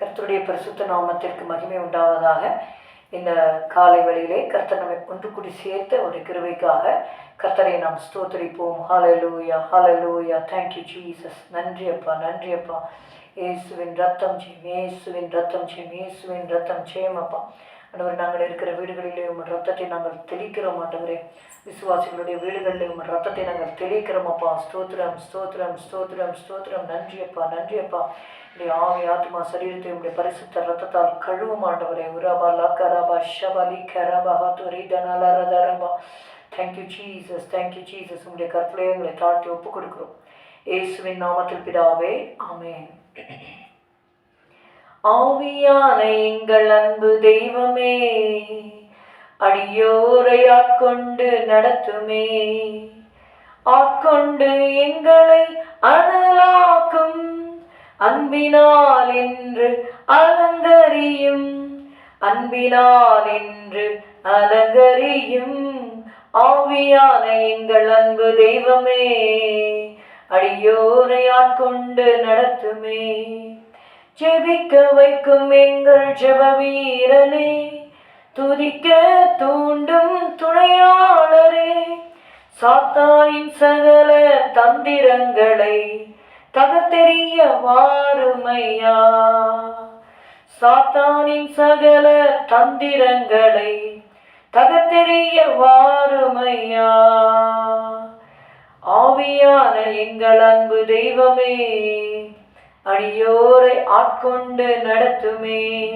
கர்த்தருடைய பரிசுத்த நாமத்திற்கு மகிமை உண்டாவதாக. இந்த காலை வழியிலே கர்த்தர் நம்மை ஒன்று கூடி சேர்த்த ஒரு கிருவைக்காக கர்த்தரை நாம் ஸ்தோத்தரிப்போம். ஹாலலூயா ஹாலலூயா தேங்க்யூ ஜீசஸ் நன்றி அப்பா நன்றி அப்பா. இயேசுவின் ரத்தம் ஜெயம் ஏசுவின் ரத்தம் ஜெயம் ஏசுவின் ரத்தம் ஜெயம் அப்பா. ஆண்டவர் நாங்கள் இருக்கிற வீடுகளிலே உங்கள் ரத்தத்தை நாங்கள் தெளிக்கிறோம் ஆண்டவரே. விசுவாசிகளுடைய வீடுகளிலே உங்கள் ரத்தத்தை நாங்கள் தெளிக்கிறோம் அப்பா. ஸ்தோத்திரம் ஸ்தோத்திரம் ஸ்தோத்திரம் ஸ்தோத்திரம். நன்றி அப்பா நன்றி அப்பா. உடைய ஆவி ஆத்மா சரீரத்தை உடைய பரிசுத்த ரத்தத்தால் கழுவும் ஆண்டவரே. உராபா லக்கரபா ஷபலி கரபா ஹாத்துரி தனலரதரபா thank you Jesus thank you Jesus உங்களுடைய கற்பனையை உங்களை தாழ்த்தி ஒப்பு கொடுக்குறோம் இயேசுவின் நாமத்தில் பிதாவே ஆமேன். ஆவியான எங்கள் அன்பு தெய்வமே அடியோரையாட்கொண்டு நடத்துமே. ஆட்கொண்டு எங்களை அனலாக்கும் அன்பினால் என்று அலங்கரியும் அன்பினால் என்று அலங்கரியும். ஆவியான எங்கள் அன்பு தெய்வமே அடியோரையாட்கொண்டு நடத்துமே. ஜெபிக்க வைக்கும் எங்கள் ஜெப வீரனே துதிக்க தூண்டும் துணையாளரே. சாத்தாயின் சகல தந்திரங்களை தகத்தெறிய வாருமையா. சாத்தானின் சகல தந்திரங்களை தகத்தெறிய வாருமையா. ஆவியான எங்கள் அன்பு தெய்வமே. அடியோரை ஆட்கொண்டு நடத்துமே.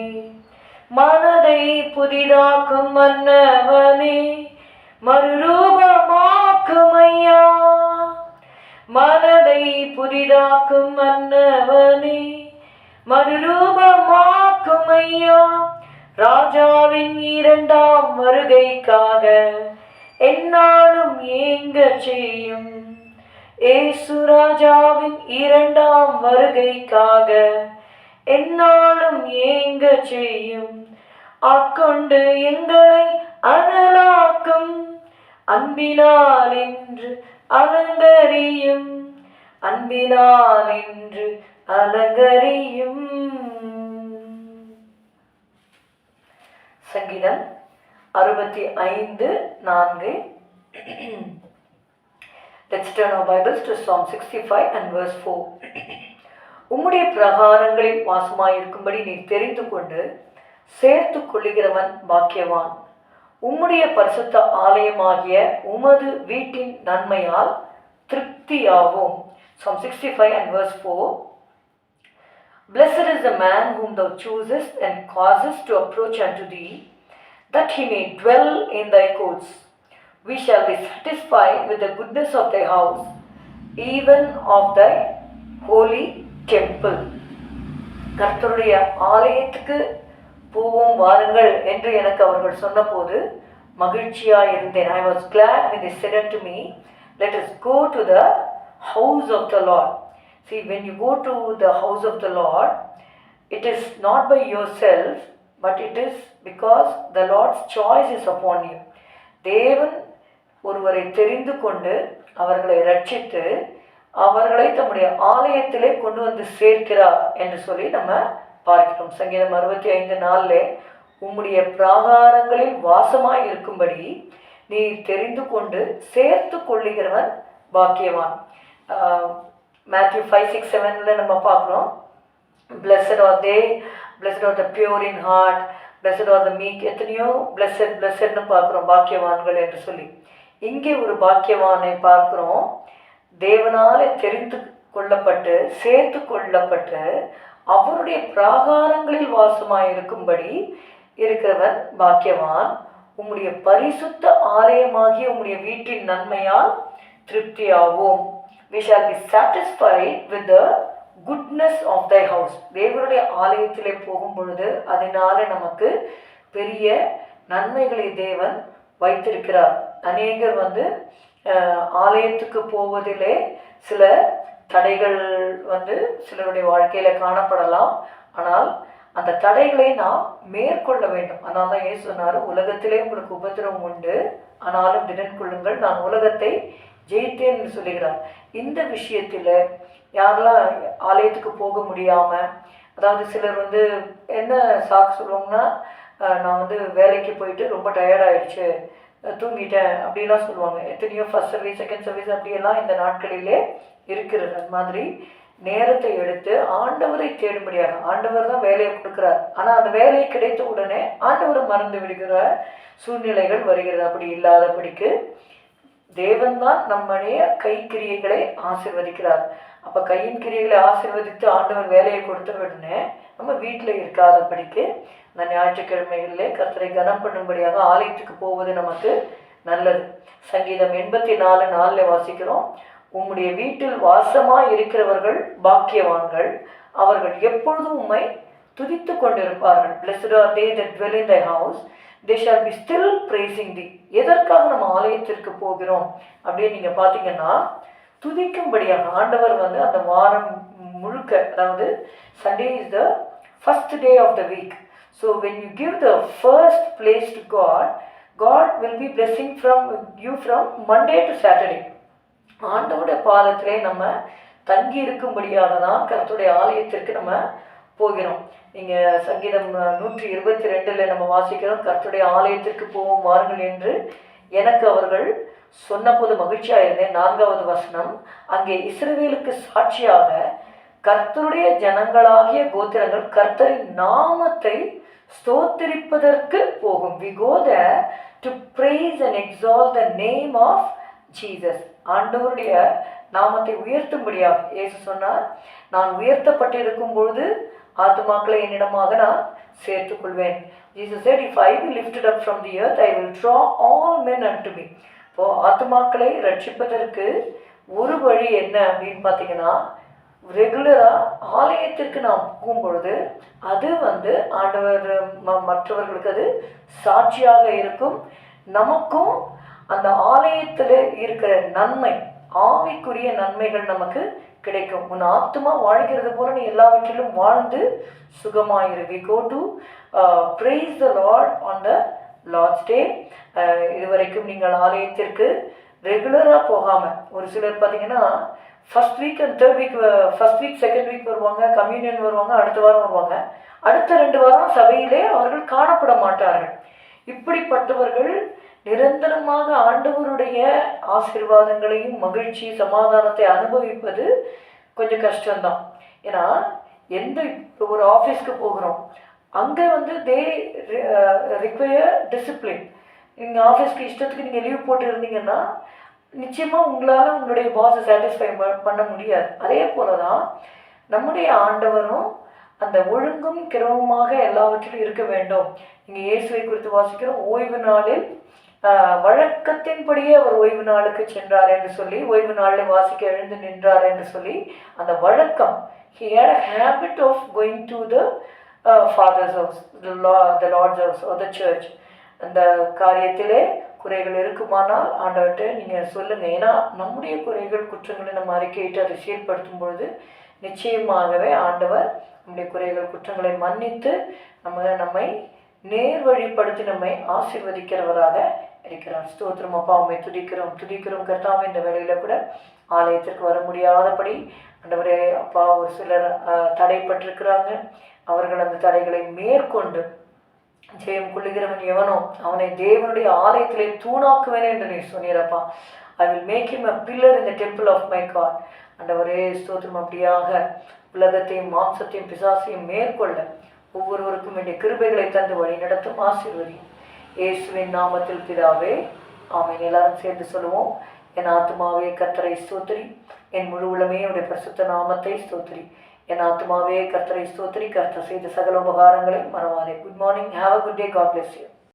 மனதை புதிதாக்கும் மன்னவனே மறுரூபமாக்கும் ஐயா. மனதை புதிதாக்கும் மன்னவனே மறுரூபமாக்கும் ஐயா. ராஜாவின் இரண்டாம் வருகைக்காக என்னாலும் ஏங்க செய்யும். ஏசு ராஜாவின் இரண்டாம் வருகைக்காக என்னாலும் ஏங்க செய்யும். அக்கொண்டு எங்களை அனலாக்கும். அன்பினால் என்று அலங்கரியும். அன்பினால் என்று அலங்கரியும். சங்கீதம் அறுபத்தி ஐந்து நான்கு. Let's turn our Bibles to Psalm 65 and verse 4. உம்முடைய பிரகாரங்களில் வாசமாயிருக்கும்படி நீ தெரிந்து கொண்டு சேர்த்து கொள்ளுகிறவன் பாக்கியவான் உம்முடைய பரிசுத்த ஆலயமாகிய உமது வீட்டின் நன்மையால் திருப்தியாகும் Psalm 65 and verse 4. Blessed is the man whom thou choosest and causest to approach unto thee, that he may dwell in thy courts. We shall be satisfied with the goodness of thy house, even of thy holy temple. கர்த்தருடைய ஆலயத்துக்கு போவோம் வாருங்கள் என்று எனக்கு அவர்கள் சொன்னபோது மகிழ்ச்சியாக இருந்தேன் I was glad when they said unto me let us go to the house of the lord see when you go to the house of the lord it is not by yourself but it is because the lord's choice is upon you தேவன் ஒருவரை தெரிந்து கொண்டு அவர்களை ரட்சித்து அவர்களை தம்முடைய ஆலயத்திலே கொண்டு வந்து சேர்க்கிறார் என்று சொல்லி நம்ம பார்க்கிறோம். சங்கீதம் அறுபத்தி ஐந்து நாளில் உம்முடைய பிராகாரங்களில் வாசமாய் இருக்கும்படி நீ தெரிந்து கொண்டு சேர்த்து கொள்ளுகிறவன் பாக்கியவான். மேத்யூ ஃபைவ் சிக்ஸ் செவனில் நம்ம பார்க்குறோம். Blessed are they blessed are the pure in heart blessed are the meek எத்தனையோ பிளஸட் பிளஸட்னு பார்க்குறோம் பாக்கியவான்கள் என்று சொல்லி. இங்கே ஒரு பாக்கியவானை பார்க்கிறோம்? தேவனால் தெரிந்து கொள்ளப்பட்டு சேர்த்து கொள்ளப்பட்டு அவருடைய பிராகாரங்களில் வாசமாய் இருக்கும்படி இருக்கிறவன் பாக்கியவான். உம்முடைய பரிசுத்த ஆலயமாகிய உம்முடைய வீட்டின் நன்மையால் திருப்தியாகும் we shall be satisfied with the goodness of thy house தேவனுடைய ஆலயத்திலே போகும் பொழுது அதனால நமக்கு பெரிய நன்மைகளை தேவன் வைத்திருக்கிறார். அநேகர் வந்து ஆலயத்துக்கு போவதிலே சில தடைகள் வந்து சிலருடைய வாழ்க்கையில் காணப்படலாம். ஆனால் அந்த தடைகளை நாம் மேற்கொள்ள வேண்டும். அதனால தான் ஏன் சொன்னார் உலகத்திலே உங்களுக்கு உபத்திரவம் உண்டு. ஆனாலும் திடன் கொள்ளுங்கள். நான் உலகத்தை ஜெயித்தேன் என்று சொல்லுகிறார். இந்த விஷயத்தில் யாரெல்லாம் ஆலயத்துக்கு போக முடியாமல் அதாவது சிலர் வந்து என்ன சாக்கு சொல்லுவாங்கன்னா நான் வந்து வேலைக்கு போயிட்டு ரொம்ப டயர்டாயிடுச்சு தூங்கிட்டேன் அப்படிலாம் சொல்லுவாங்க. எத்தனையோ ஃபஸ்ட் சர்வீஸ் செகண்ட் சர்வீஸ் அப்படியெல்லாம் இந்த நாட்களிலே இருக்கிறது. அது மாதிரி நேரத்தை எடுத்து ஆண்டவரை தேடும்படியாக ஆண்டவர் தான் வேலையை கொடுக்குறார். ஆனால் அந்த வேலையை கிடைத்த உடனே ஆண்டவரை மறந்து விடுகிற சூழ்நிலைகள் வருகிறது. அப்படி இல்லாதபடிக்கு தேவன்தான் நம்முடைய கைக்கிரியைகளை ஆசிர்வதிக்கிறார். அப்போ கையின் கிரியைகளை ஆசிர்வதித்து ஆண்டவர் வேலையை கொடுத்த உடனே நம்ம வீட்டில் இருக்காதபடிக்கு இந்த ஞாயிற்றுக்கிழமைகளிலே கர்த்தரை கனம் பண்ணும்படியாக ஆலயத்துக்கு போவது நமக்கு நல்லது. சங்கீதம் எண்பத்தி நாலு நாலில் வாசிக்கிறோம். உம்முடைய வீட்டில் வாசமாக இருக்கிறவர்கள் பாக்கியவான்கள். அவர்கள் எப்பொழுதும் உம்மை துதித்து கொண்டிருப்பார்கள். Blessed are they that dwell in thy house they shall be still praising the எதற்காக நம்ம ஆலயத்திற்கு போகிறோம்? அப்படின்னு நீங்கள் பார்த்தீங்கன்னா துதிக்கும்படியாக ஆண்டவர் வந்து அந்த வாரம் முழுக்க அதாவது Sunday is the first day of the week so when you give the first place to God God will be blessing from you from Monday to Saturday ஆண்டவருடைய பாதத்திலே நம்ம தங்கி இருக்கும்படியாக தான் கருத்துடைய ஆலயத்திற்கு நம்ம போகிறோம். நீங்கள் சங்கீதம் நூற்றி இருபத்தி ரெண்டில் நம்ம வாசிக்கிறோம் கருத்துடைய ஆலயத்திற்கு போவோம் வாருங்கள் என்று எனக்கு அவர்கள் சொன்னபோது மகிழ்ச்சியாக இருந்தேன் நான்காவது வசனம் அங்கே இஸ்ரவேலுக்கு சாட்சியாக கர்த்தருடைய ஜனங்களாகிய கோத்திரங்கள் கர்த்தரின் நாமத்தை ஸ்தோத்திரிப்பதற்கு போகும். We go to praise and exalt the name of Jesus ஆண்டவருடைய நாமத்தை உயர்த்தும்படியாக ஏசு சொன்னார். நான் உயர்த்தப்பட்டிருக்கும் பொழுது ஆத்மாக்களை என்னிடமாக நான் சேர்த்துக்கொள்வேன். Jesus if I i be up from from the will draw all men and men unto இப்போ ஆத்துமாக்களை ரட்சிப்பதற்கு ஒரு வழி என்ன அப்படின்னு பார்த்தீங்கன்னா ரெகுலராக ஆலயத்திற்கு நாம் போகும் பொழுது அது வந்து ஆண்டவர் ம- மற்றவர்களுக்கு அது சாட்சியாக இருக்கும். நமக்கும் அந்த ஆலயத்தில் இருக்கிற நன்மை ஆவிக்குரிய நன்மைகள் நமக்கு கிடைக்கும். உன் ஆத்துமா வாழ்கிறது போல நீ எல்லாவற்றிலும் வாழ்ந்து சுகமாயிரு. We go to praise the Lord on the last day இதுவரைக்கும் நீங்கள் ஆலயத்திற்கு ரெகுலராக போகாமல் ஒரு சிலர் பார்த்தீங்கன்னா first week and third week first week second week வருவாங்க கம்யூனியன் வருவாங்க அடுத்த வாரம் வருவாங்க. அடுத்த ரெண்டு வாரம் சபையிலே அவர்கள் காணப்பட மாட்டார்கள். இப்படிப்பட்டவர்கள் நிரந்தரமாக ஆண்டவருடைய ஆசீர்வாதங்களையும் மகிழ்ச்சி சமாதானத்தை அனுபவிப்பது கொஞ்சம் கஷ்டம்தான். ஏன்னா எந்த ஒரு ஆஃபீஸ்க்கு போகிறோம் அங்கே வந்து தே ரிக்வயர் டிசிப்ளின் நீங்கள் ஆஃபீஸ்க்கு இஷ்டத்துக்கு நீங்கள் லீவ் போட்டு இருந்தீங்கன்னா நிச்சயமாக உங்களால் உங்களுடைய பாஸை சாட்டிஸ்ஃபை பண்ண முடியாது. அதே போல தான் நம்முடைய ஆண்டவரும் அந்த ஒழுங்கும் கிரமமாக எல்லாவற்றிலும் இருக்க வேண்டும். இங்கே இயேசுவை குறித்து வாசிக்கிறோம். ஓய்வு நாளில் வழக்கத்தின்படியே அவர் ஓய்வு நாளுக்கு சென்றார் என்று சொல்லி ஓய்வு நாளில் வாசிக்க எழுந்து நின்றார் என்று சொல்லி அந்த வழக்கம் he had a habit of going to the father's house the law law, the lord's house or அந்த காரியத்திலே குறைகள் இருக்குமானால் ஆண்டவர்கிட்ட நீங்கள் சொல்லுங்கள் ஏன்னா நம்முடைய குறைகள் குற்றங்களை நம்ம அறிக்கையிட்டு அதை சீர்படுத்தும் பொழுது நிச்சயமாகவே ஆண்டவர் நம்முடைய குறைகள் குற்றங்களை மன்னித்து நம்ம நம்மை நேர் வழிப்படுத்தி நம்மை ஆசிர்வதிக்கிறவராக இருக்கிறார். ஸ்தோத்திரம் அப்பா உண்மை துடிக்கிறோம் துடிக்கிறோம் கர்த்தாவே இந்த வேலையில் கூட ஆலயத்திற்கு வர முடியாதபடி ஆண்டவரே அப்பா ஒரு சிலர் தடைப்பட்டிருக்கிறாங்க. அவர்கள் அந்த தடைகளை மேற்கொண்டு ஜெயம் கொள்ளுகிறவன் எவனோ அவனை தேவனுடைய ஆலயத்திலே தூணாக்குவேன் என்று நீ சொன்னீரப்பா. I will make him a pillar in the temple of my God அண்டவரே ஸ்தோத்திரம் அப்படியாக உலகத்தையும் மாம்சத்தையும் பிசாசையும் மேற்கொள்ள ஒவ்வொருவருக்கும் வேண்டிய கிருபைகளை தந்து வழி நடத்தும் ஆசீர்வதி. இயேசுவின் நாமத்தில் பிதாவே ஆமை எல்லாரும் சேர்ந்து சொல்லுவோம். என் ஆத்மாவே கத்தரை ஸ்தோத்திரி. என் முழு உளமே உடைய பிரசுத்த நாமத்தை ஸ்தோத்திரி. என் ஆத்மாவே கர்த்தரை ஸ்தோத்திரி. கர்த்தர் செய்த சகல உபகாரங்களை மறவாதே. Good morning have a good day God bless you